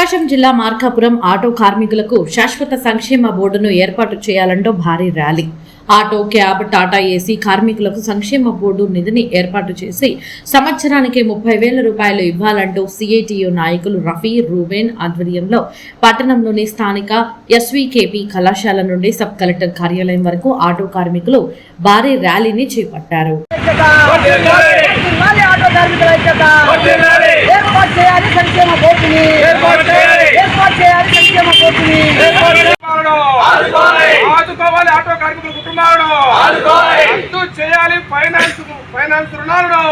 ప్రకాశం జిల్లా మార్కాపురం ఆటో కార్మికులకు శాశ్వత సంక్షేమ బోర్డును ఏర్పాటు చేయాలంటూ భారీ rally auto cab Tata AC కార్మికులకు సంక్షేమ బోర్డు నిధిని ఏర్పాటు చేసి సంవత్సరానికి ముప్పై వేల రూపాయలు ఇవ్వాలంటూ సిఐటియు నాయకులు రఫీ రూబేన్ ఆధ్వర్యంలో పట్టణంలోని స్థానిక ఎస్వీకేపీ కళాశాల నుండి సబ్ కలెక్టర్ కార్యాలయం వరకు ఆటో కార్మికులు భారీ ర్యాలీని చేపట్టారు వర్ధిల్లాలి ఆటో కార్మికుల ఐక్యత ఏర్పాటు చేయాలి సంక్షేమ బోర్డుని ఏర్పాటు చేయాలి. ఏర్పాటు చేయాలి సంక్షేమ బోర్డుని కుటుంబాలను ఆదుకోవాలి ఆటో కార్మికుల కుటుంబాలను. రద్దు చేయాలి ఫైనాన్స్ ఫైనాన్స్ రుణాలను.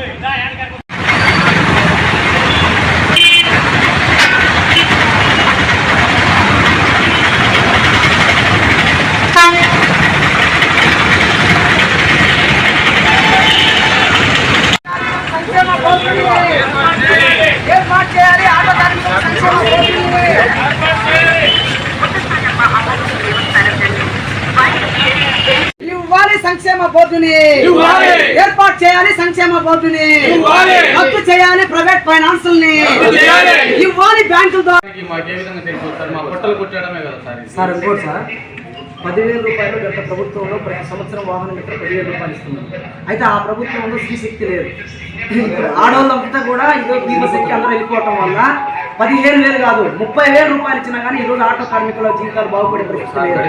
Dai, anche a సంక్షేమ బోర్డుని ఇవ్వాలి. ఏర్పాటు చేయాలి సంక్షేమ బోర్డుని. ఇవ్వాలి. రద్దు చేయాలి ప్రైవేట్ చేయాలి. ఇవ్వాలి బ్యాంకుల ద్వారా. సార్ మా బట్టలు కుట్టడమే కదా సార్ ఇది. సార్ ఇంకోటి సార్. పదివేల రూపాయలు గత ప్రభుత్వంలో ప్రతి సంవత్సరం వాహనం మిత్ర పదివేల రూపాయలు ఇస్తుంది అయితే ఆ ప్రభుత్వంలో శక్తి లేదు. ఆడవాళ్ళంతా కూడా ఈరోజు భీమశక్తి అందరూ వెళ్ళిపోవటం వల్ల పదిహేను వేలు కాదు ముప్పై వేల రూపాయలు ఇచ్చినా కానీ ఈరోజు ఆటో కార్మికుల జీవితాలు బాగుపడే పరిస్థితి లేదు.